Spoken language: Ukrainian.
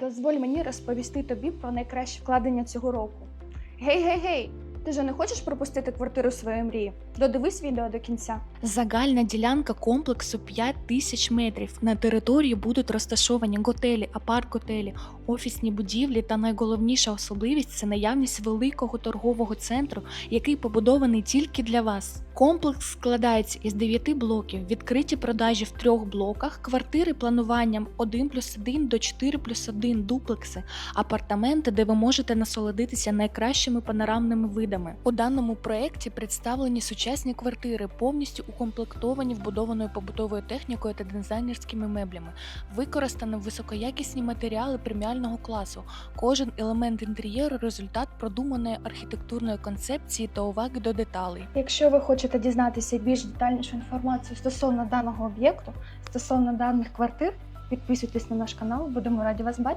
Дозволь мені розповісти тобі про найкраще вкладення цього року. Гей, гей, гей! Ти же не хочеш пропустити квартиру своєї мрії? Додивись відео до кінця. Загальна ділянка комплексу 5 тисяч метрів. На території будуть розташовані готелі, апарт-готелі, офісні будівлі та найголовніша особливість це наявність великого торгового центру, який побудований тільки для вас. Комплекс складається із 9 блоків, відкриті продажі в трьох блоках, квартири плануванням 1 плюс 1 до 4 плюс 1 дуплекси, апартаменти, де ви можете насолодитися найкращими панорамними видами. У даному проєкті представлені сучасні квартири, повністю укомплектовані вбудованою побутовою технікою та дизайнерськими меблями. Використано високоякісні матеріали преміального класу. Кожен елемент інтер'єру результат продуманої архітектурної концепції та уваги до деталей. Якщо ви хочете дізнатися більш детальнішу інформацію стосовно даного об'єкту, стосовно даних квартир, підписуйтесь на наш канал, будемо раді вас бачити.